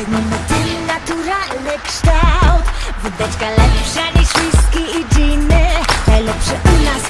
Cenimy ten naturalny kształt. Wódeczka lepsza niż whisky i dżiny Najlepsze u nas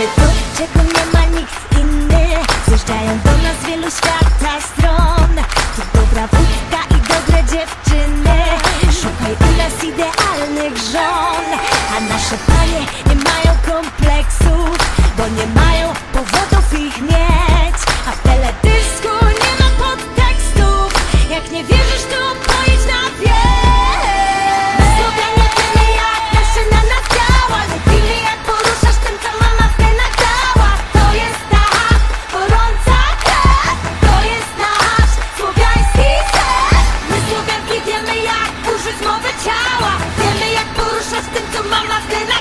Tworzymy czego nie ma nikt inny. Zjeżdżają do nas wielu świata stron. Tu dobra wódka i dobre dziewczyny. Szukaj u nas idealnych żon. A nasze panie nie ma